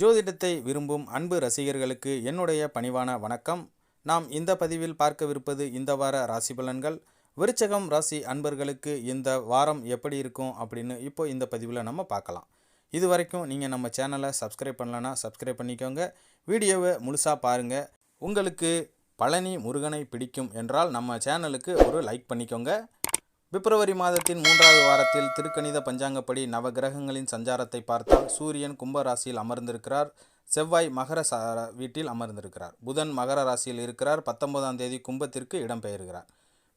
ஜோதிடத்தை விரும்பும் அன்பு ரசிகர்களுக்கு என்னுடைய பணிவான வணக்கம். நாம் இந்த பதிவில் பார்க்கவிருப்பது இந்த வார ராசி பலன்கள். விருச்சகம் ராசி அன்பர்களுக்கு இந்த வாரம் எப்படி இருக்கும் அப்படின்னு இப்போ இந்த பதிவில் நம்ம பார்க்கலாம். இது வரைக்கும் நீங்கள் நம்ம சேனலை சப்ஸ்கிரைப் பண்ணலன்னா சப்ஸ்கிரைப் பண்ணிக்கோங்க. வீடியோவை முழுசாக பாருங்கள் உங்களுக்கு பழனி முருகனை பிடிக்கும் என்றால் நம்ம சேனலுக்கு ஒரு லைக் பண்ணிக்கோங்க. பிப்ரவரி மாதத்தின் மூன்றாவது வாரத்தில் திருக்கணித பஞ்சாங்கப்படி நவகிரகங்களின் சஞ்சாரத்தை பார்த்தால் சூரியன் கும்ப ராசியில் அமர்ந்திருக்கிறார் செவ்வாய் மகர வீட்டில் அமர்ந்திருக்கிறார். புதன் மகர ராசியில் இருக்கிறார் பத்தொன்பதாம் தேதி கும்பத்திற்கு இடம்பெயர்கிறார்.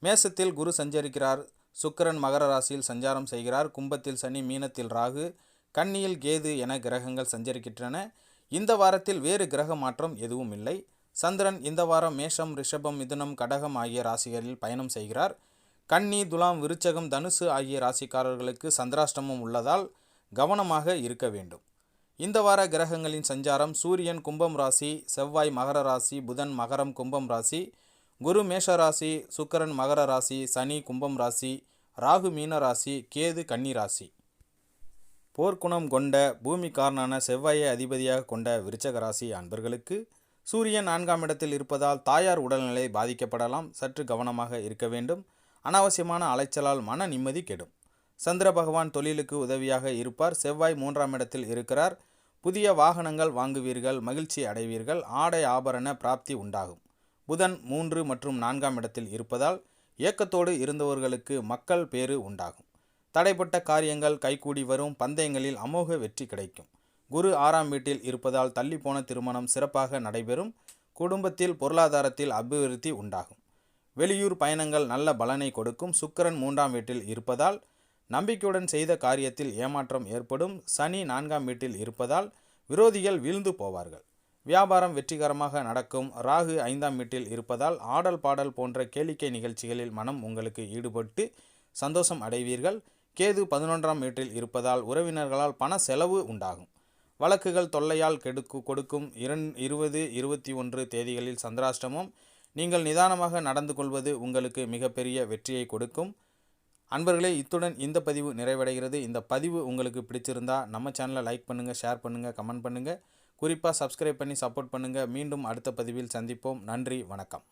மேசத்தில் குரு சஞ்சரிக்கிறார் சுக்கரன் மகர ராசியில் சஞ்சாரம் செய்கிறார் கும்பத்தில் சனி மீனத்தில் ராகு கன்னியில் கேது என கிரகங்கள் சஞ்சரிக்கின்றன. இந்த வாரத்தில் வேறு கிரக மாற்றம் எதுவும் இல்லை. சந்திரன் இந்த வாரம் மேஷம் ரிஷபம் மிதுனம் கடகம் ஆகிய ராசிகளில் பயணம் செய்கிறார். கன்னி துலாம் விருச்சகம் தனுசு ஆகிய ராசிக்காரர்களுக்கு சந்திராஷ்டமம் உள்ளதால் கவனமாக இருக்க வேண்டும். இந்த வார கிரகங்களின் சஞ்சாரம் சூரியன் கும்பம் ராசி செவ்வாய் மகர ராசி புதன் மகரம் கும்பம் ராசி குரு மேஷ ராசி சுக்கரன் மகர ராசி சனி கும்பம் ராசி ராகு மீன ராசி கேது கன்னி ராசி. போர்க்குணம் கொண்ட பூமிக்காரனான செவ்வாயை அதிபதியாக கொண்ட விருச்சக ராசி அன்பர்களுக்கு சூரியன் நான்காம் இடத்தில் இருப்பதால் தாயார் உடல்நிலை பாதிக்கப்படலாம். சற்று கவனமாக இருக்க வேண்டும். அனாவசியமான அலைச்சலால் மன நிம்மதி கெடும். சந்திர பகவான் தொழிலுக்கு உதவியாக இருப்பார். செவ்வாய் மூன்றாம் இடத்தில் இருக்கிறார். புதிய வாகனங்கள் வாங்குவீர்கள் மகிழ்ச்சி அடைவீர்கள் ஆடை ஆபரண பிராப்தி உண்டாகும். புதன் மூன்று மற்றும் நான்காம் இடத்தில் இருப்பதால் ஏக்கத்தோடு இருந்தவர்களுக்கு மக்கள் பேறு உண்டாகும். தடைப்பட்ட காரியங்கள் கைகூடி வரும் பந்தயங்களில் அமோக வெற்றி கிடைக்கும். குரு ஆறாம் வீட்டில் இருப்பதால் தள்ளிப்போன திருமணம் சிறப்பாக நடைபெறும். குடும்பத்தில் பொருளாதாரத்தில் அபிவிருத்தி உண்டாகும். வெளியூர் பயணங்கள் நல்ல பலனை கொடுக்கும். சுக்கிரன் மூன்றாம் வீட்டில் இருப்பதால் நம்பிக்கையுடன் செய்த காரியத்தில் ஏமாற்றம் ஏற்படும். சனி நான்காம் வீட்டில் இருப்பதால் விரோதிகள் வீழ்ந்து போவார்கள். வியாபாரம் வெற்றிகரமாக நடக்கும். ராகு ஐந்தாம் வீட்டில் இருப்பதால் ஆடல் பாடல் போன்ற கேளிக்கை நிகழ்ச்சிகளில் மனம் உங்களுக்கு ஈடுபட்டு சந்தோஷம் அடைவீர்கள். கேது பதினொன்றாம் வீட்டில் இருப்பதால் உறவினர்களால் பண செலவு உண்டாகும். வழக்குகள் தொல்லையால் கெடுக்கு கொடுக்கும். இரண் இருபது இருபத்தி ஒன்று தேதிகளில் சந்திராஷ்டமம் நீங்கள் நிதானமாக நடந்து கொள்வது உங்களுக்கு மிகப்பெரிய வெற்றியை கொடுக்கும். அன்பர்களே இத்துடன் இந்த பதிவு நிறைவடைகிறது. இந்த பதிவு உங்களுக்கு பிடிச்சிருந்தா நம்ம சேனலை லைக் பண்ணுங்கள் ஷேர் பண்ணுங்கள் கமெண்ட் பண்ணுங்கள் குறிப்பாக சப்ஸ்கிரைப் பண்ணி சப்போர்ட் பண்ணுங்கள் மீண்டும் அடுத்த பதிவில் சந்திப்போம். நன்றி வணக்கம்.